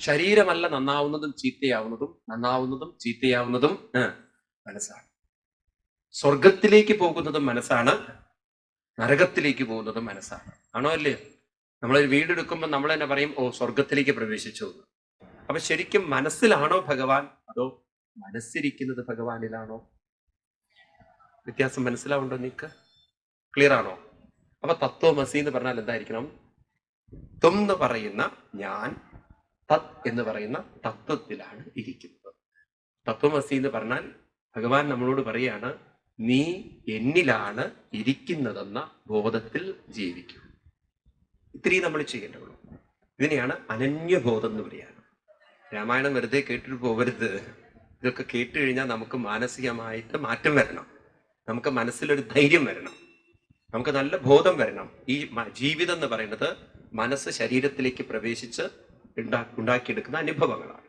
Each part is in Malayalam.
ശരീരമല്ല നന്നാവുന്നതും ചീത്തയാവുന്നതും നന്നാവുന്നതും ചീത്തയാവുന്നതും മനസ്സാണ്. സ്വർഗത്തിലേക്ക് പോകുന്നതും മനസ്സാണ് നരകത്തിലേക്ക് പോകുന്നതും മനസ്സാണ്. ആണോ അല്ലേ? നമ്മളൊരു വീടെടുക്കുമ്പോൾ നമ്മൾ തന്നെ പറയും ഓ സ്വർഗത്തിലേക്ക് പ്രവേശിച്ചു എന്ന്. അപ്പൊ ശരിക്കും മനസ്സിലാണോ ഭഗവാൻ? അതോ മനസ്സിരിക്കുന്നത് ഭഗവാനിലാണോ? വ്യത്യാസം മനസ്സിലാവുണ്ടോ നിക്ക് ക്ലിയർ ആണോ? അപ്പൊ തത്വമസി എന്ന് പറഞ്ഞാൽ എന്തായിരിക്കണം? ത്വം എന്ന് പറയുന്ന ഞാൻ തത് എന്ന് പറയുന്ന തത്വത്തിലാണ് ഇരിക്കുന്നത്. തത്വമസി എന്ന് പറഞ്ഞാൽ ഭഗവാൻ നമ്മളോട് പറയാണ് നീ എന്നിലാണ് ഇരിക്കുന്നതെന്ന ബോധത്തിൽ ജീവിക്കും. ഇത്രയും നമ്മൾ ചെയ്യേണ്ടതുള്ളൂ. ഇതിനെയാണ് അനന്യബോധം എന്ന് പറയാണ് രാമായണം വെറുതെ കേട്ടിട്ട് പോകരുത്. ഇതൊക്കെ കേട്ട് കഴിഞ്ഞാൽ നമുക്ക് മാനസികമായിട്ട് മാറ്റം വരണം. നമുക്ക് മനസ്സിലൊരു ധൈര്യം വരണം. നമുക്ക് നല്ല ബോധം വരണം. ഈ ജീവിതം എന്ന് പറയുന്നത് മനസ്സ് ശരീരത്തിലേക്ക് പ്രവേശിച്ച് ഉണ്ടാ ഉണ്ടാക്കിയെടുക്കുന്ന അനുഭവങ്ങളാണ്.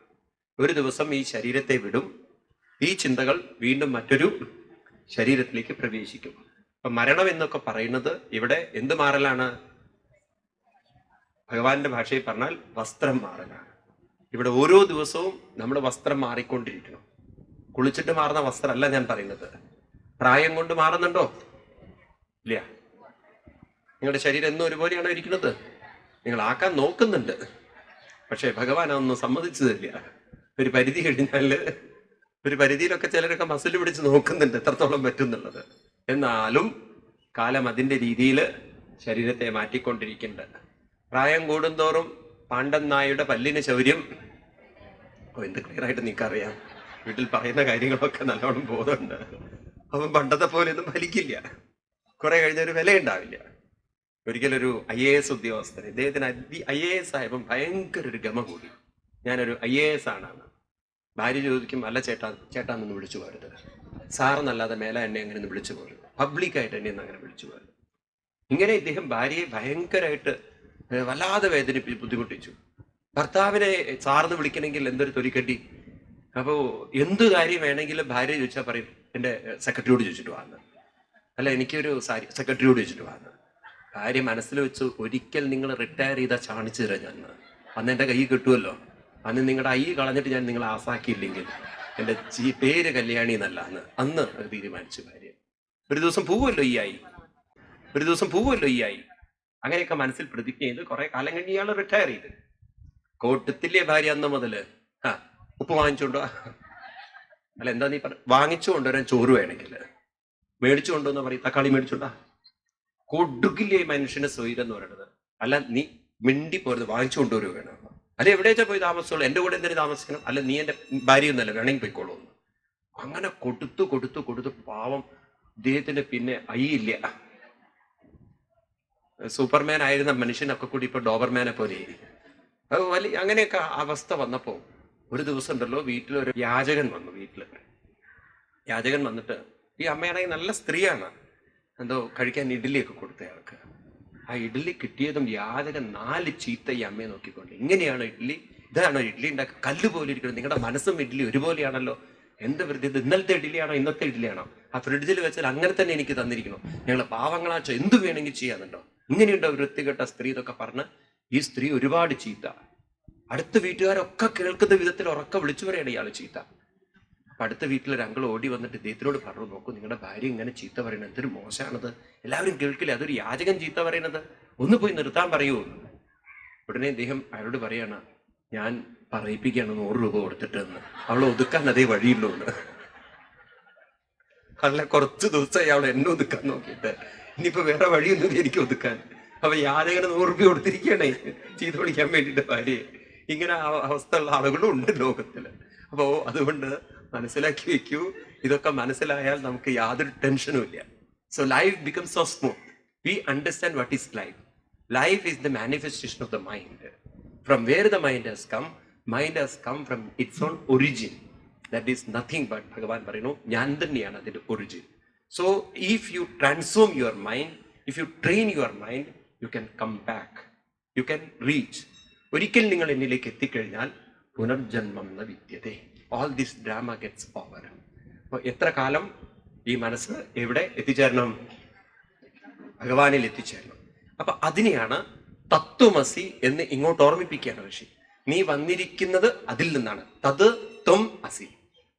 ഒരു ദിവസം ഈ ശരീരത്തെ വിടും. ഈ ചിന്തകൾ വീണ്ടും മറ്റൊരു ശരീരത്തിലേക്ക് പ്രവേശിക്കും. അപ്പൊ മരണം എന്നൊക്കെ പറയുന്നത് ഇവിടെ എന്ത് മാറലാണ്? ഭഗവാന്റെ ഭാഷയിൽ പറഞ്ഞാൽ വസ്ത്രം മാറലാണ്. ഇവിടെ ഓരോ ദിവസവും നമ്മുടെ വസ്ത്രം മാറിക്കൊണ്ടിരിക്കണം. കുളിച്ചിട്ട് മാറുന്ന വസ്ത്രമല്ല ഞാൻ പറയുന്നത്. പ്രായം കൊണ്ട് മാറുന്നുണ്ടോ? ഇല്ല. നിങ്ങളുടെ ശരീരം എന്നും ഒരുപോലെയാണോ ഇരിക്കുന്നത്? നിങ്ങൾ ആക്കാൻ നോക്കുന്നുണ്ട്. പക്ഷേ ഭഗവാൻ അതൊന്നും സമ്മതിച്ചു തരില്ല ഒരു പരിധി കഴിഞ്ഞാൽ ഒരു പരിധിയിലൊക്കെ ചിലരൊക്കെ മസിൽ പിടിച്ച് നോക്കുന്നുണ്ട് എത്രത്തോളം പറ്റുന്നുള്ളത്. എന്നാലും കാലം അതിന്റെ രീതിയിൽ ശരീരത്തെ മാറ്റിക്കൊണ്ടിരിക്കുന്നുണ്ട്. പ്രായം കൂടുന്തോറും പാണ്ഡൻ നായുടെ പല്ലിന് ശൗര്യം ഓ എന്ത് ക്ലിയർ ആയിട്ട് നിനക്കറിയാം വീട്ടിൽ പറയുന്ന കാര്യങ്ങളൊക്കെ നല്ലോണം ബോധമുണ്ട്. അവൻ പണ്ടത്തെ പോലെ ഒന്നും ഫലിക്കില്ല. കുറെ കഴിഞ്ഞൊരു വില ഉണ്ടാവില്ല ഒരിക്കലൊരു ഐ എ എസ് ഉദ്യോഗസ്ഥൻ ഇദ്ദേഹത്തിന് ഐ എ എസ് ആയപ്പം ഭയങ്കര ഒരു ഗമ കൂടി. ഞാനൊരു ഐ എ എസ് ആണെന്ന്. ഭാര്യ ചോദിക്കും അല്ല ചേട്ടാ ചേട്ടാന്നൊന്ന് വിളിച്ചു പോരുത് സാറെന്നല്ലാതെ മേല എന്നെ അങ്ങനെ ഒന്ന് വിളിച്ചു പോരുത് പബ്ലിക്കായിട്ട് എന്നെ ഒന്ന് അങ്ങനെ വിളിച്ചു പോരുത് ഇങ്ങനെ ഇദ്ദേഹം ഭാര്യയെ ഭയങ്കരമായിട്ട് വല്ലാതെ വേദനിപ്പി ബുദ്ധിമുട്ടിച്ചു. ഭർത്താവിനെ സാറിന്ന് വിളിക്കണമെങ്കിൽ എന്തൊരു തൊലിക്കട്ടി? അപ്പോൾ എന്ത് കാര്യം വേണമെങ്കിലും ഭാര്യ ചോദിച്ചാൽ പറയും എന്റെ സെക്രട്ടറിയോട് ചോദിച്ചിട്ട് വാന്ന് അല്ല എനിക്കൊരു സാരി സെക്രട്ടറിയോട് ചോദിച്ചിട്ട് വാന്ന് ഭാര്യ മനസ്സിൽ വെച്ച് ഒരിക്കൽ നിങ്ങൾ റിട്ടയർ ചെയ്താൽ ചാണിച്ചു തരാം ഞാൻ. അന്ന് എന്റെ കൈ കിട്ടുമല്ലോ അന്ന് നിങ്ങളുടെ ഐ കളഞ്ഞിട്ട് ഞാൻ നിങ്ങളെ ആസാക്കിയില്ലെങ്കിൽ എന്റെ ചീ പേര് കല്യാണി എന്നല്ല അന്ന്. അന്ന് തീരുമാനിച്ചു ഭാര്യ ഒരു ദിവസം പോവുമല്ലോ ഈ ആയി ഒരു ദിവസം പോവുമല്ലോ ഈ ആയി അങ്ങനെയൊക്കെ മനസ്സിൽ പ്രതിജ്ഞ ചെയ്ത് കുറെ കാലം കഴിഞ്ഞ് റിട്ടയർ ചെയ്ത്. കോട്ടത്തില്ലേ ഭാര്യ അന്ന് മുതൽ. ആ ഉപ്പ് വാങ്ങിച്ചുകൊണ്ടോ? അല്ല എന്താ നീ പറ? വാങ്ങിച്ചു കൊണ്ടുവരാൻ ചോറ് വേണമെങ്കിൽ. മേടിച്ചു കൊണ്ടുവന്ന് പറയും തക്കാളി മേടിച്ചോണ്ടാ കൊടുക്കില്ലേ ഈ മനുഷ്യന് സ്വൈരം എന്ന് പറയുന്നത്? അല്ല നീ മിണ്ടി പോരുത് വാങ്ങിച്ചു കൊണ്ടുവരുക അല്ല എവിടെയാച്ചാ പോയി താമസിച്ചോളൂ? എന്റെ കൂടെ എന്തിനു താമസിക്കണം? അല്ല നീ എന്റെ ഭാര്യ ഒന്നല്ല വേണമെങ്കിൽ പോയിക്കോളൂ അങ്ങനെ കൊടുത്തു കൊടുത്തു കൊടുത്തു പാവം ഇദ്ദേഹത്തിന്റെ പിന്നെ അയ്യില്ല. സൂപ്പർമാൻ ആയിരുന്ന മനുഷ്യനൊക്കെ കൂടി ഇപ്പൊ ഡോബർമാനെ പോലെ വലിയ അങ്ങനെയൊക്കെ അവസ്ഥ വന്നപ്പോ ഒരു ദിവസം ഉണ്ടല്ലോ വീട്ടിലൊരു യാചകൻ വന്നു വീട്ടിൽ യാചകൻ വന്നിട്ട് ഈ അമ്മയാണെങ്കിൽ നല്ല സ്ത്രീയാണ്. എന്തോ കഴിക്കാൻ ഇഡ്ഡലിയൊക്കെ കൊടുത്ത ആൾക്ക്. ആ ഇഡ്ഡലി കിട്ടിയതും യാതൊരു നാല് ചീത്ത ഈ അമ്മയെ നോക്കിക്കൊണ്ട്. ഇങ്ങനെയാണോ ഇഡ്ഡലി? ഇതാണോ ഇഡ്ഡലി? ഉണ്ടാക്കുക കല്ല് പോലെ ഇരിക്കുന്നത് നിങ്ങളുടെ മനസ്സും ഇഡ്ഡലി ഒരുപോലെയാണല്ലോ. എന്ത് വൃത്തി ഇത് ഇന്നലത്തെ ഇഡ്ഡലിയാണോ ഇന്നത്തെ ഇഡ്ഡലിയാണോ? ആ ഫ്രിഡ്ജിൽ വെച്ചാൽ അങ്ങനെ തന്നെ എനിക്ക് തന്നിരിക്കണം ഞങ്ങളെ പാവങ്ങളാച്ചോ എന്ത് വേണമെങ്കിൽ ചെയ്യാന്നുണ്ടോ? ഇങ്ങനെയുണ്ടോ വൃത്തികെട്ട സ്ത്രീ ഇതൊക്കെ പറഞ്ഞ് ഈ സ്ത്രീ ഒരുപാട് ചീത്ത. അടുത്ത വീട്ടുകാരൊക്കെ കേൾക്കുന്ന വിധത്തിൽ ഉറക്കെ വിളിച്ചു പറയാണ് ഇയാൾ ചീത്ത. അടുത്ത വീട്ടിലൊരു അങ്കിൾ ഓടി വന്നിട്ട് ഇദ്ദേഹത്തിനോട് പറഞ്ഞു നോക്കൂ നിങ്ങളുടെ ഭാര്യ ഇങ്ങനെ ചീത്ത പറയുന്നത് എന്തൊരു മോശമാണത്. എല്ലാവരും കേൾക്കില്ല? അതൊരു യാചകൻ ചീത്ത പറയുന്നത്. ഒന്ന് പോയി നിർത്താൻ പറയൂ. ഉടനെ അദ്ദേഹം അയാളോട് പറയാണ് ഞാൻ പറയിപ്പിക്കുകയാണ് നൂറ് രൂപ കൊടുത്തിട്ടെന്ന്. അവൾ ഒതുക്കാൻ അതേ വഴിയുള്ളൂ അല്ല കുറച്ച് ദിവസമായി അവൾ എന്നെ ഒതുക്കാൻ നോക്കിയിട്ട്. ഇനിയിപ്പോ വേറെ വഴിയൊന്നും എനിക്ക് ഒതുക്കാൻ. അപ്പൊ യാചകന് നൂറ് രൂപ കൊടുത്തിരിക്കണേ ചീത്ത വിളിക്കാൻ വേണ്ടിയിട്ട് ഭാര്യയെ. ഇങ്ങനെ ആ- ഉള്ള ആളുകളും ഉണ്ട് ലോകത്തിൽ. അപ്പോ അതുകൊണ്ട് മനസ്സിലാക്കി വെക്കൂ. ഇതൊക്കെ മനസ്സിലായാൽ നമുക്ക് യാതൊരു ടെൻഷനും ഇല്ല. So life become so smooth we understand what is life life is the manifestation of the mind from where the mind has come mind has come from its own origin that is nothing but ഭഗവാൻ പറയുന്നു ഞാൻ തന്നെയാണ് അതിന്റെ origin so if you transform your mind if you train your mind you can come back you can reach ഒരിക്കൽ നിങ്ങൾ എന്നിലേക്ക് എത്തിക്കഴിഞ്ഞാൽ പുനർജന്മം എന്ന വിദ്യതേ. All this drama gets over അപ്പൊ എത്ര കാലം ഈ മനസ്സ് എവിടെ എത്തിച്ചേരണം? ഭഗവാനിൽ എത്തിച്ചേരണം. അപ്പൊ അതിനെയാണ് തത്വമസി എന്ന് ഇങ്ങോട്ട് ഓർമ്മിപ്പിക്കുകയാണ് ഋഷി. നീ വന്നിരിക്കുന്നത് അതിൽ നിന്നാണ്. തത് ത്വം അസി.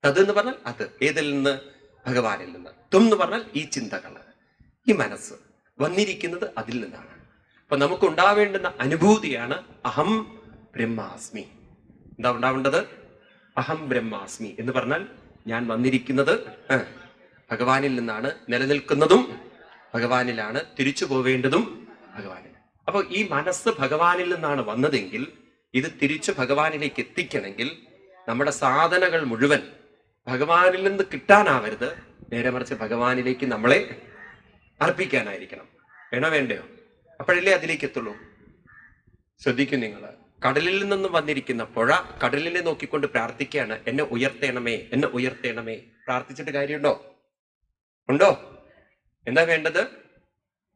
തത് എന്ന് പറഞ്ഞാൽ അത്. ഏതിൽ നിന്ന്? ഭഗവാനിൽ നിന്ന്. ത്വം എന്ന് പറഞ്ഞാൽ ഈ ചിന്തകൾ. ഈ മനസ്സ് വന്നിരിക്കുന്നത് അതിൽ നിന്നാണ്. അപ്പൊ നമുക്ക് ഉണ്ടാവേണ്ടുന്ന അനുഭൂതിയാണ് അഹം ബ്രഹ്മാസ്മി. എന്താ ഉണ്ടാവേണ്ടത്? അഹം ബ്രഹ്മാസ്മി എന്ന് പറഞ്ഞാൽ ഞാൻ വന്നിരിക്കുന്നത് ഭഗവാനിൽ നിന്നാണ് നിലനിൽക്കുന്നതും ഭഗവാനിലാണ് തിരിച്ചു പോവേണ്ടതും ഭഗവാനിൽ. അപ്പൊ ഈ മനസ്സ് ഭഗവാനിൽ നിന്നാണ് വന്നതെങ്കിൽ ഇത് തിരിച്ചു ഭഗവാനിലേക്ക് എത്തിക്കണമെങ്കിൽ നമ്മുടെ സാധനകൾ മുഴുവൻ ഭഗവാനിൽ നിന്ന് കിട്ടാനാവരുത്. നേരെ മറിച്ച് ഭഗവാനിലേക്ക് നമ്മളെ അർപ്പിക്കാനായിരിക്കണം. വേണോ വേണ്ടയോ? അപ്പോഴല്ലേ അതിലേക്ക് എത്തുള്ളൂ. ശ്രദ്ധിക്കും നിങ്ങൾ കടലിൽ നിന്നും വന്നിരിക്കുന്ന പുഴ കടലിനെ നോക്കിക്കൊണ്ട് പ്രാർത്ഥിക്കുകയാണ്. എന്നെ ഉയർത്തേണമേ എന്നെ ഉയർത്തേണമേ. പ്രാർത്ഥിച്ചിട്ട് കാര്യമുണ്ടോ? ഉണ്ടോ? എന്താ വേണ്ടത്?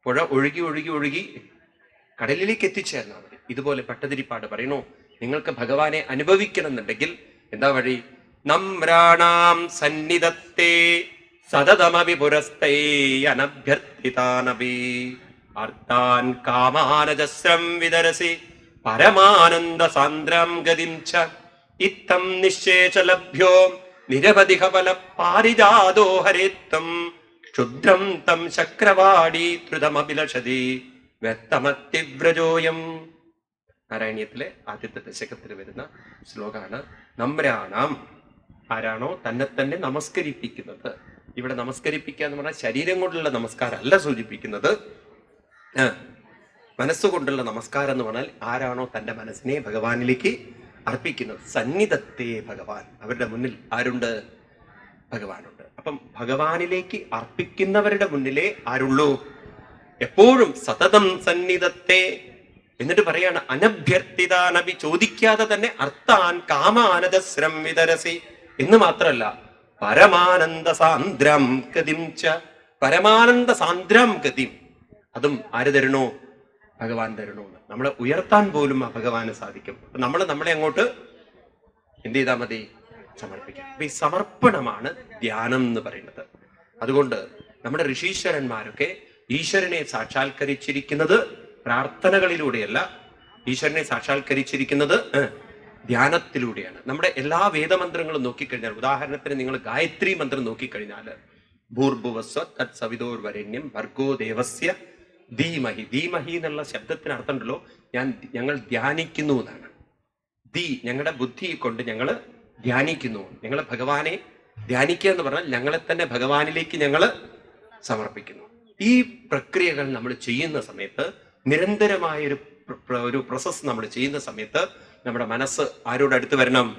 പുഴ ഒഴുകി ഒഴുകി ഒഴുകി കടലിലേക്ക് എത്തിച്ചേർന്നാൽ മതി ഇതുപോലെ പട്ടതിരിപ്പാട് പറയണു നിങ്ങൾക്ക് ഭഗവാനെ അനുഭവിക്കണം എന്നുണ്ടെങ്കിൽ എന്താ വഴി? നമ്രാണാം സന്നിധത്തെ സതതമവി പുരസ്തൈ അനഭ്യർത്ഥിതാനപി അർത്ഥാൻ കാമാനജസ്രം വിതരസി. പരമാനന്ദ സാന്ദ്രാം ഗതിം ച ഇത്തം നിശേഷലഭ്യോ നിരവധി ഫല പാരിജാതോ ഹരിത്വം ക്ഷുദ്രം തം ശക്രവാടി ധൃതമഭിലഷതി വ്യക്തമത്തിവ്രജോയം നാരായണീയത്തിലെ ആദ്യത്തെ ദശകത്തിൽ വരുന്ന ശ്ലോകാണ് നമ്രാണാം. ആരാണോ തന്നെ തന്നെ നമസ്കരിപ്പിക്കുന്നത്. ഇവിടെ നമസ്കരിപ്പിക്കുക എന്ന് പറഞ്ഞാൽ ശരീരം കൊണ്ടുള്ള നമസ്കാരം അല്ല സൂചിപ്പിക്കുന്നത് മനസ്സുകൊണ്ടുള്ള നമസ്കാരം എന്ന് പറഞ്ഞാൽ ആരാണോ തന്റെ മനസ്സിനെ ഭഗവാനിലേക്ക് അർപ്പിക്കുന്നത്. സന്നിധത്തെ ഭഗവാൻ. അവരുടെ മുന്നിൽ ആരുണ്ട്? ഭഗവാനുണ്ട്. അപ്പം ഭഗവാനിലേക്ക് അർപ്പിക്കുന്നവരുടെ മുന്നിലേ ആരുള്ളൂ? എപ്പോഴും സതതം സന്നിധത്തെ എന്നിട്ട് പറയാണ് അനഭ്യർത്ഥിതാനബി ചോദിക്കാതെ തന്നെ അർത്ഥാൻ കാമാനദസ്രം വിതരസി. എന്ന് മാത്രല്ല പരമാനന്ദ സാന്ദ്രം ഗതിം ച. പരമാനന്ദ സാന്ദ്രം ഗതിം. അതും ആര് തരണോ ഭഗവാൻ തരണമെന്ന് നമ്മളെ ഉയർത്താൻ പോലും ആ ഭഗവാന് സാധിക്കും. നമ്മൾ നമ്മളെ അങ്ങോട്ട് എന്ത് ചെയ്താൽ മതി? സമർപ്പിക്കാം. അപ്പൊ ഈ സമർപ്പണമാണ് ധ്യാനം എന്ന് പറയുന്നത്. അതുകൊണ്ട് നമ്മുടെ ഋഷീശ്വരന്മാരൊക്കെ ഈശ്വരനെ സാക്ഷാത്കരിച്ചിരിക്കുന്നത് പ്രാർത്ഥനകളിലൂടെയല്ല ഈശ്വരനെ സാക്ഷാത്കരിച്ചിരിക്കുന്നത് ധ്യാനത്തിലൂടെയാണ്. നമ്മുടെ എല്ലാ വേദമന്ത്രങ്ങളും നോക്കിക്കഴിഞ്ഞാൽ ഉദാഹരണത്തിന് നിങ്ങൾ ഗായത്രി മന്ത്രം നോക്കിക്കഴിഞ്ഞാൽ ഭൂർഭുവസ്വ തത് സവിതോർവരണ്യം ഭർഗോ ദേവസ്യ ധീമഹി. ധീമഹി എന്നുള്ള ശബ്ദത്തിന് അർത്ഥമുണ്ടല്ലോ ഞാൻ ഞങ്ങൾ ധ്യാനിക്കുന്നു എന്നാണ്. ധീ ഞങ്ങളുടെ ബുദ്ധി കൊണ്ട് ഞങ്ങൾ ധ്യാനിക്കുന്നു. ഞങ്ങൾ ഭഗവാനെ ധ്യാനിക്കുക എന്ന് പറഞ്ഞാൽ ഞങ്ങളെ തന്നെ ഭഗവാനിലേക്ക് ഞങ്ങൾ സമർപ്പിക്കുന്നു. ഈ പ്രക്രിയകൾ നമ്മൾ ചെയ്യുന്ന സമയത്ത് നിരന്തരമായ ഒരു ഒരു പ്രോസസ് നമ്മൾ ചെയ്യുന്ന സമയത്ത് നമ്മുടെ മനസ്സ് ആരോട് അടുത്ത് വരണം?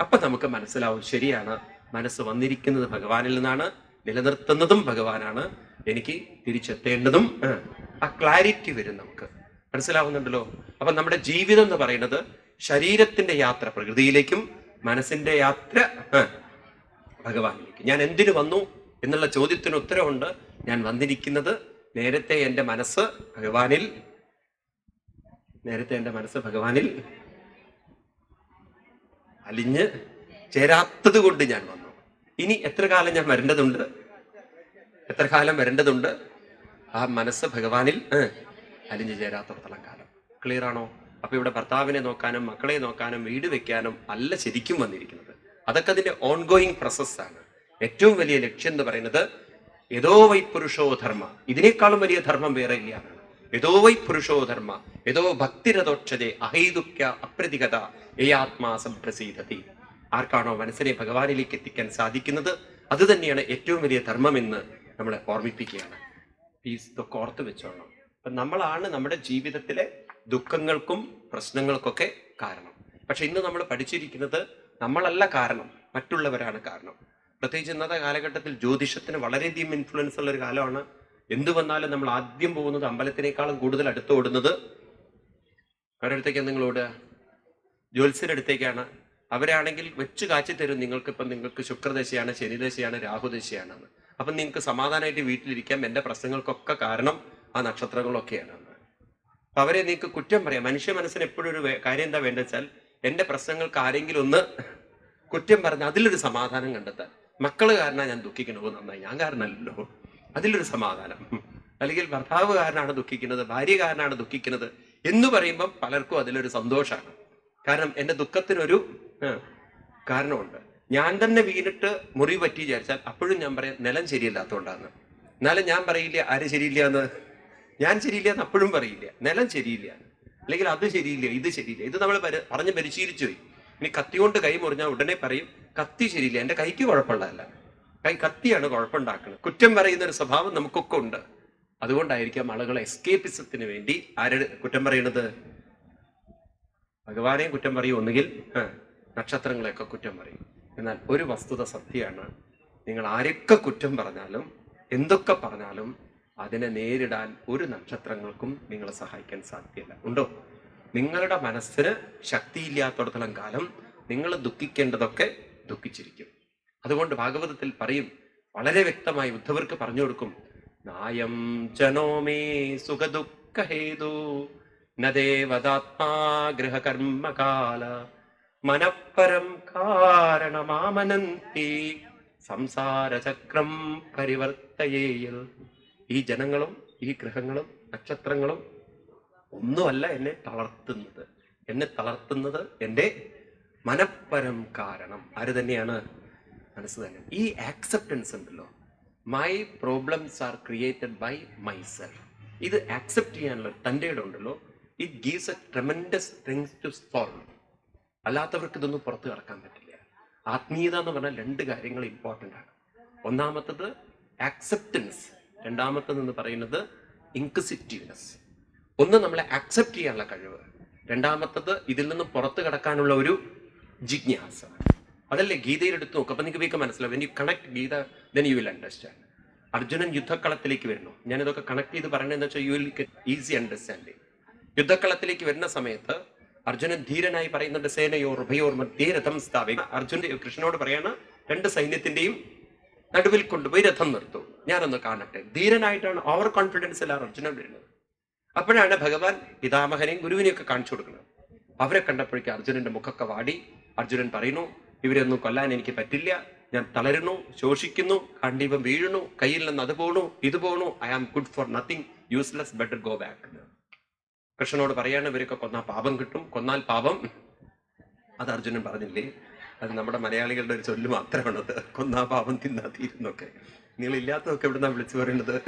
അപ്പൊ നമുക്ക് മനസ്സിലാവും ശരിയാണ്. മനസ്സ് വന്നിരിക്കുന്നത് ഭഗവാനിൽ നിന്നാണ് നിലനിർത്തുന്നതും ഭഗവാനാണ്. എനിക്ക് തിരിച്ചെത്തേണ്ടതും ആ, ക്ലാരിറ്റി വരും നമുക്ക്. മനസ്സിലാവുന്നുണ്ടല്ലോ? അപ്പൊ നമ്മുടെ ജീവിതം എന്ന് പറയുന്നത് ശരീരത്തിന്റെ യാത്ര പ്രകൃതിയിലേക്കും മനസ്സിന്റെ യാത്ര ഭഗവാനിലേക്ക്. ഞാൻ എന്തിനു വന്നു എന്നുള്ള ചോദ്യത്തിന് ഉത്തരവുണ്ട്. ഞാൻ വന്നിരിക്കുന്നത് നേരത്തെ എന്റെ മനസ്സ് ഭഗവാനിൽ നേരത്തെ എന്റെ മനസ്സ് ഭഗവാനിൽ അലിഞ്ഞ് ചേരാത്തത് കൊണ്ട് ഞാൻ വന്നു. ഇനി എത്ര കാലം ഞാൻ വരേണ്ടതുണ്ട്? എത്ര കാലം വരേണ്ടതുണ്ട്? ആ മനസ്സ് ഭഗവാനിൽ അലിഞ്ഞു ചേരാത്തടത്തോളം കാലം. ക്ലിയർ ആണോ? അപ്പൊ ഇവിടെ ഭർത്താവിനെ നോക്കാനും മക്കളെ നോക്കാനും വീട് വെക്കാനും അല്ല ശരിക്കും വന്നിരിക്കുന്നത്. അതൊക്കെ അതിന്റെ ഓൺഗോയിങ് പ്രോസസ്സാണ് ഏറ്റവും വലിയ ലക്ഷ്യം എന്ന് പറയുന്നത് ഏതോ വൈ പുരുഷോ ധർമ്മ. ഇതിനേക്കാളും വലിയ ധർമ്മം വേറെ ഇല്ല ഏതോ വൈ പുരുഷോ ധർമ്മ യഥോ ഭക്തിരതോക്ഷത അഹൈതുക്യ അപ്രതികത ഏയാത്മാ സംപ്രസീതതി. ആർക്കാണോ മനസ്സിനെ ഭഗവാനിലേക്ക് എത്തിക്കാൻ സാധിക്കുന്നത്? അത് തന്നെയാണ് ഏറ്റവും വലിയ ധർമ്മമെന്ന് നമ്മളെ ഓർമ്മിപ്പിക്കുകയാണ്. പ്ലീസ് ഇതൊക്കെ ഓർത്ത് വെച്ചോളണം അപ്പൊ നമ്മളാണ് നമ്മുടെ ജീവിതത്തിലെ ദുഃഖങ്ങൾക്കും പ്രശ്നങ്ങൾക്കൊക്കെ കാരണം. പക്ഷെ ഇന്ന് നമ്മൾ പഠിച്ചിരിക്കുന്നത് നമ്മളല്ല കാരണം മറ്റുള്ളവരാണ് കാരണം. പ്രത്യേകിച്ച് ഇന്നത്തെ കാലഘട്ടത്തിൽ ജ്യോതിഷത്തിന് വളരെയധികം ഇൻഫ്ലുവൻസ് ഉള്ള ഒരു കാലമാണ്. എന്തു വന്നാലും നമ്മൾ ആദ്യം പോകുന്നത് അമ്പലത്തിനേക്കാളും കൂടുതൽ അടുത്ത് ഓടുന്നത് അവരുടെ അടുത്തേക്കാണ് നിങ്ങൾ ജ്യോത്സ്യരുടെ അടുത്തേക്കാണ്. അവരാണെങ്കിൽ വെച്ച് കാച്ചി തരും. നിങ്ങൾക്ക് ഇപ്പം നിങ്ങൾക്ക് ശുക്രദശയാണ് ശനിദശയാണ് രാഹുദശയാണെന്ന്. അപ്പം നിങ്ങൾക്ക് സമാധാനമായിട്ട് വീട്ടിലിരിക്കാം. എന്റെ പ്രശ്നങ്ങൾക്കൊക്കെ കാരണം ആ നക്ഷത്രങ്ങളൊക്കെയാണ്. അപ്പം അവരെ നിങ്ങൾക്ക് കുറ്റം പറയാം. മനുഷ്യ മനസ്സിന് എപ്പോഴും ഒരു കാര്യം എന്താ വേണ്ടത് വെച്ചാൽ എന്റെ പ്രശ്നങ്ങൾക്ക് ആരെങ്കിലും ഒന്ന് കുറ്റം പറഞ്ഞ് അതിലൊരു സമാധാനം കണ്ടെത്താൻ. മക്കൾ കാരണം ഞാൻ ദുഃഖിക്കണോ നന്നായി. ഞാൻ കാരണമല്ലല്ലോ. അതിലൊരു സമാധാനം. അല്ലെങ്കിൽ ഭർത്താവ് കാരനാണ് ദുഃഖിക്കുന്നത് ഭാര്യ കാരനാണ് ദുഃഖിക്കുന്നത് എന്ന് പറയുമ്പം പലർക്കും അതിലൊരു സന്തോഷമാണ് കാരണം എന്റെ ദുഃഖത്തിനൊരു കാരണമുണ്ട്. ഞാൻ തന്നെ വീണിട്ട് മുറി പറ്റി വിചാരിച്ചാൽ അപ്പോഴും ഞാൻ പറയാം നിലം ശരിയല്ലാത്തതുകൊണ്ടാണ് എന്നാലും ഞാൻ പറയില്ല ആര് ശരിയില്ല എന്ന് ഞാൻ ശരിയില്ല എന്ന് അപ്പോഴും പറയില്ല. നിലം ശരിയില്ല. അല്ലെങ്കിൽ അത് ശരിയില്ല ഇത് ശരിയില്ല. ഇത് നമ്മൾ പറഞ്ഞ് പരിശീലിച്ചു പോയി. ഇനി കത്തി കൊണ്ട് കൈ മുറിഞ്ഞാൽ ഉടനെ പറയും കത്തി ശരിയില്ല എന്റെ കൈക്ക് കുഴപ്പമുള്ളതല്ല. കൈ കത്തിയാണ് കുഴപ്പമുണ്ടാക്കുന്നത് കുറ്റം പറയുന്ന ഒരു സ്വഭാവം നമുക്കൊക്കെ ഉണ്ട്. അതുകൊണ്ടായിരിക്കാം ആളുകൾ എസ്കേപ്പിസത്തിന് വേണ്ടി ആരുടെ കുറ്റം പറയണത്? ഭഗവാനെയും കുറ്റം പറയും ഒന്നുകിൽ നക്ഷത്രങ്ങളെയൊക്കെ കുറ്റം പറയും. എന്നാൽ ഒരു വസ്തുത സത്യമാണ്. നിങ്ങൾ ആരൊക്കെ കുറ്റം പറഞ്ഞാലും എന്തൊക്കെ പറഞ്ഞാലും അതിനെ നേരിടാൻ ഒരു നക്ഷത്രങ്ങൾക്കും നിങ്ങളെ സഹായിക്കാൻ സാധ്യമല്ല ഉണ്ടോ? നിങ്ങളുടെ മനസ്സിന് ശക്തിയില്ലാത്തടത്തോളം കാലം നിങ്ങൾ ദുഃഖിക്കേണ്ടതൊക്കെ ദുഃഖിച്ചിരിക്കും. അതുകൊണ്ട് ഭാഗവതത്തിൽ പറയും വളരെ വ്യക്തമായി ഉദ്ധവർക്ക് പറഞ്ഞു കൊടുക്കും നായം ജനോമേ സുഖദുഃഖഹേതു നദേവദാത്മാ ഗൃഹകർമ്മകാല മനഃപരം കാരണമാമനന്തി. സംസാരചക്രം പരിവർത്തയേയൽ. ഈ ജനങ്ങളും ഈ ഗ്രഹങ്ങളും നക്ഷത്രങ്ങളും ഒന്നുമല്ല എന്നെ തളർത്തുന്നത്. എന്നെ തളർത്തുന്നത് എന്റെ മനഃപരം കാരണം. ആര് തന്നെയാണ്? മനസ്സ് തന്നെ. ഈ ആക്സെപ്റ്റൻസ് ഉണ്ടല്ലോ. My problems are created by myself ഇത് ആക്സെപ്റ്റ് ചെയ്യാനുള്ള തന്റെ ഉണ്ടല്ലോ. It gives a tremendous strength to solve അല്ലാത്തവർക്ക് ഇതൊന്നും പുറത്തു കടക്കാൻ പറ്റില്ല. ആത്മീയത എന്ന് പറഞ്ഞാൽ രണ്ട് കാര്യങ്ങൾ ഇമ്പോർട്ടന്റ് ആണ്. ഒന്നാമത്തത് ആക്സെപ്റ്റൻസ് രണ്ടാമത്തതെന്ന് പറയുന്നത് ഇൻക്വിസിറ്റീവ്നെസ് ഒന്ന് നമ്മളെ ആക്സെപ്റ്റ് ചെയ്യാനുള്ള കഴിവ്. രണ്ടാമത്തത് ഇതിൽ നിന്ന് പുറത്തു കടക്കാനുള്ള ഒരു ജിജ്ഞാസ. അതല്ലേ ഗീതയിൽ എടുത്തു നോക്കും. അപ്പം നിങ്ങൾക്ക് വീക്കം മനസ്സിലാവും. When you connect Gita then you will understand Arjunan യുദ്ധക്കളത്തിലേക്ക് വരുന്നു. ഞാനിതൊക്കെ കണക്ട് ചെയ്ത് പറയണെന്ന് വെച്ചാൽ യു വിൽ ഈസി അണ്ടർസ്റ്റാൻഡിങ് യുദ്ധക്കളത്തിലേക്ക് വരുന്ന സമയത്ത് അർജുനൻ ധീരനായി പറയുന്നുണ്ട് സേനയോർ ഉഭയോർ മധ്യേ രഥം സ്ഥാപിക. അർജുൻ കൃഷ്ണനോട് പറയാണ് രണ്ട് സൈന്യത്തിന്റെയും നടുവിൽ കൊണ്ടുപോയി രഥം നിർത്തു. ഞാനൊന്ന് കാണട്ടെ. ധീരനായിട്ടാണ് ഓവർ കോൺഫിഡൻസ് കോൺഫിഡൻസിലാണ് അർജുനൻ വരുന്നത്. അപ്പോഴാണ് ഭഗവാൻ പിതാമഹനെയും ഗുരുവിനെയും ഒക്കെ കാണിച്ചു കൊടുക്കുന്നത്. അവരെ കണ്ടപ്പോഴേക്കും അർജുനന്റെ മുഖമൊക്കെ വാടി. അർജുനൻ പറയുന്നു ഇവരെ ഒന്നും കൊല്ലാൻ എനിക്ക് പറ്റില്ല. ഞാൻ തളരുന്നു ശോഷിക്കുന്നു കണ്ടീപം വീഴുന്നു കയ്യിൽ നിന്ന് അത് പോണു ഇത് പോണു I am good for nothing useless better go back കൃഷ്ണനോട് പറയാണ് ഇവരൊക്കെ കൊന്നാൽ പാപം കിട്ടും. കൊന്നാൽ പാപം. അത് അർജുനൻ പറഞ്ഞില്ലേ? അത് നമ്മുടെ മലയാളികളുടെ ഒരു ചൊല്ല് മാത്രമാണത് കൊന്നാ പാപം തിന്നാ തീരുന്നൊക്കെ. നിങ്ങൾ ഇല്ലാത്തതൊക്കെ ഇവിടുന്നാ വിളിച്ചു പറയുന്നത്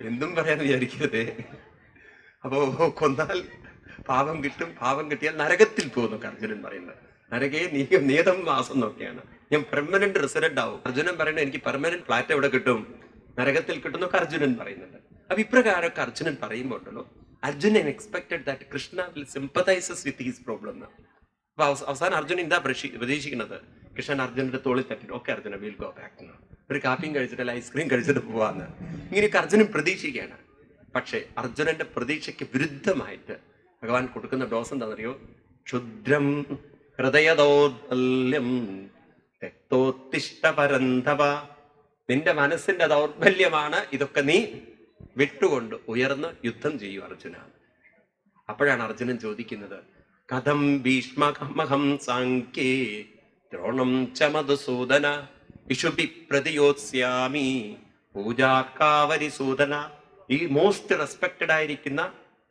എന്തും പറയാൻ വിചാരിക്കരുതേ. അപ്പോ കൊന്നാൽ പാപം കിട്ടും പാപം കിട്ടിയാൽ നരകത്തിൽ പോകുന്നൊക്കെ അർജുനൻ പറയുന്നത്. നരകേ നീ നേതം മാസം എന്നൊക്കെയാണ്. ഞാൻ പെർമനന്റ് റെസിഡന്റ് ആവും. അർജുനൻ പറയുന്നത് എനിക്ക് പെർമനന്റ് ഫ്ലാറ്റ് എവിടെ കിട്ടും? നരകത്തിൽ കിട്ടുന്നൊക്കെ അർജുനൻ പറയുന്നുണ്ട്. അപ്പൊ ഇപ്രകാരമൊക്കെ അർജുനൻ പറയുമ്പോൾ Arjunan expected that Krishna will sympathises with his problem അപ്പൊ അവസ- അവസാനം അർജുൻ എന്താ പ്രതീക്ഷി- പ്രതീക്ഷിക്കുന്നത്? കൃഷ്ണൻ അർജുനന്റെ തോളിൽ തട്ടിട്ട് okay Arjuna will go back ഒരു കാപ്പിയും കഴിച്ചിട്ട് അല്ല ഐസ്ക്രീം കഴിച്ചിട്ട് പോവാന്ന്. ഇങ്ങനെയൊക്കെ അർജുനൻ പ്രതീക്ഷിക്കുകയാണ്. പക്ഷേ അർജുനന്റെ പ്രതീക്ഷയ്ക്ക് വിരുദ്ധമായിട്ട് ഭഗവാൻ കൊടുക്കുന്ന ഡോസ് എന്താണെന്നറിയോ? ക്ഷുദ്രം ഹൃദയദൗർബല്യം രക്തോത്തിഷ്ട പരന്തപ നിന്റെ മനസ്സിന്റെ ദൗർബല്യമാണ് ഇതൊക്കെ നീ വിട്ടുകൊണ്ട് ഉയർന്ന് യുദ്ധം ചെയ്യൂ അർജുന. അപ്പോഴാണ് അർജുനൻ ചോദിക്കുന്നത് കഥം ഭീഷ്മഹം സാങ്കേ ദ്രോണം ച മധുസൂദന ഇഷുബി പ്രതിയോത്സ്യാമി പൂജാക്കാവരിസൂദന ഈ മോസ്റ്റ് റെസ്പെക്റ്റഡ് ആയിരിക്കുന്ന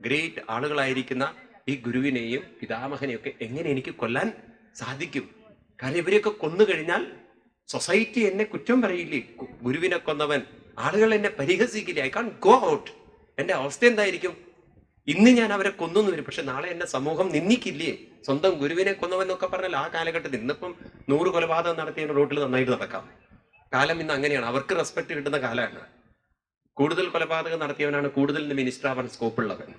ഗ്രേറ്റ് ആളുകളായിരിക്കുന്ന ഈ ഗുരുവിനെയും പിതാമഹനെയും ഒക്കെ എങ്ങനെ എനിക്ക് കൊല്ലാൻ സാധിക്കും? കാരണം ഇവരെയൊക്കെ കൊന്നു കഴിഞ്ഞാൽ സൊസൈറ്റി എന്നെ കുറ്റം പറയില്ലേ? ഗുരുവിനെ കൊന്നവൻ ആളുകൾ എന്നെ പരിഹസിക്കില്ല. ഐ കാൺ ഗോ ഔട്ട് എന്റെ അവസ്ഥ എന്തായിരിക്കും? ഇന്ന് ഞാൻ അവരെ കൊന്നു വരും പക്ഷെ നാളെ എന്നെ സമൂഹം നിന്നിക്കില്ലേ സ്വന്തം ഗുരുവിനെ കൊന്നവെന്നൊക്കെ പറഞ്ഞാൽ ആ കാലഘട്ടത്തിൽ ഇന്നിപ്പം നൂറ് കൊലപാതകം നടത്തിയ റോട്ടിൽ നന്നായിട്ട് നടക്കാം. കാലം ഇന്ന് അങ്ങനെയാണ്. അവർക്ക് റെസ്പെക്ട് കിട്ടുന്ന കാലമാണ്. കൂടുതൽ കൊലപാതകം നടത്തിയവനാണ് കൂടുതൽ മിനിസ്റ്റർ ആവാൻ സ്കോപ്പ് ഉള്ളവൻ.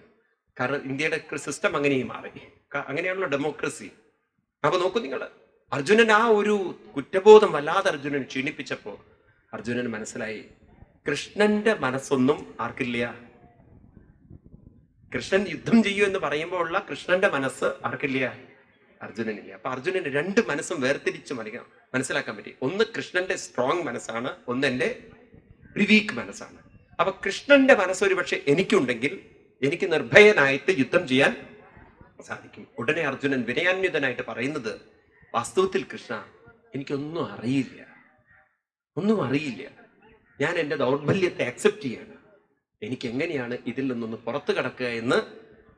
കാരണം ഇന്ത്യയുടെ സിസ്റ്റം അങ്ങനെയും മാറി. അങ്ങനെയാണല്ലോ ഡെമോക്രസി അപ്പൊ നോക്കൂ നിങ്ങൾ. അർജുനൻ ആ ഒരു കുറ്റബോധം വല്ലാതെ അർജുനൻ ക്ഷീണിപ്പിച്ചപ്പോ അർജുനൻ മനസ്സിലായി. കൃഷ്ണന്റെ മനസ്സൊന്നും ആർക്കില്ല. കൃഷ്ണൻ യുദ്ധം ചെയ്യൂ എന്ന് പറയുമ്പോൾ ഉള്ള കൃഷ്ണന്റെ മനസ്സ് ആർക്കില്ല. അർജുനനില്ല. അപ്പൊ അർജുനന് രണ്ട് മനസ്സും വേർതിരിച്ച് മറിയാം മനസ്സിലാക്കാൻ പറ്റി. ഒന്ന് കൃഷ്ണന്റെ സ്ട്രോങ് മനസ്സാണ് ഒന്ന് എന്റെ വീക്ക് മനസ്സാണ്. അപ്പൊ കൃഷ്ണന്റെ മനസ്സ് ഒരു പക്ഷെ എനിക്കുണ്ടെങ്കിൽ എനിക്ക് നിർഭയനായിട്ട് യുദ്ധം ചെയ്യാൻ സാധിക്കും. ഉടനെ അർജുനൻ വിനയാന്വിതനായിട്ട് പറയുന്നത് വാസ്തവത്തിൽ കൃഷ്ണ എനിക്കൊന്നും അറിയില്ല. ഒന്നും അറിയില്ല. ഞാൻ എന്റെ ദൗർബല്യത്തെ അക്സെപ്റ്റ് ചെയ്യാണ്. എനിക്ക് എങ്ങനെയാണ് ഇതിൽ നിന്നൊന്ന് പുറത്തു കടക്കുക എന്ന്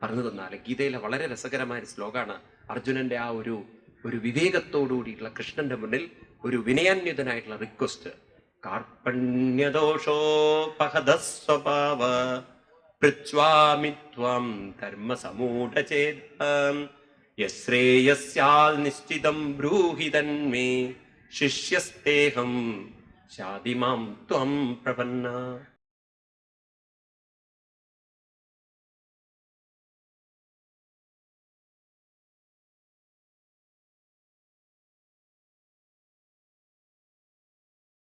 പറഞ്ഞു തന്നാൽ ഗീതയിലെ വളരെ രസകരമായ ഒരു ശ്ലോകമാണ്. അർജുനന്റെ ആ ഒരു ഒരു വിവേകത്തോടുകൂടിയിട്ടുള്ള കൃഷ്ണന്റെ മുന്നിൽ ഒരു വിനയാന്യുതനായിട്ടുള്ള റിക്വസ്റ്റ് കാർപ്പണ്യദോഷോപഹദസ്വഭാവ പൃച്വാമി ത്വം യശ്രേയസ്യാൽ നിശ്ചിതം ബ്രൂഹിതന്മേ ശിഷ്യസ്തേഹം ശാതിമാം ത്വം പ്രപന്ന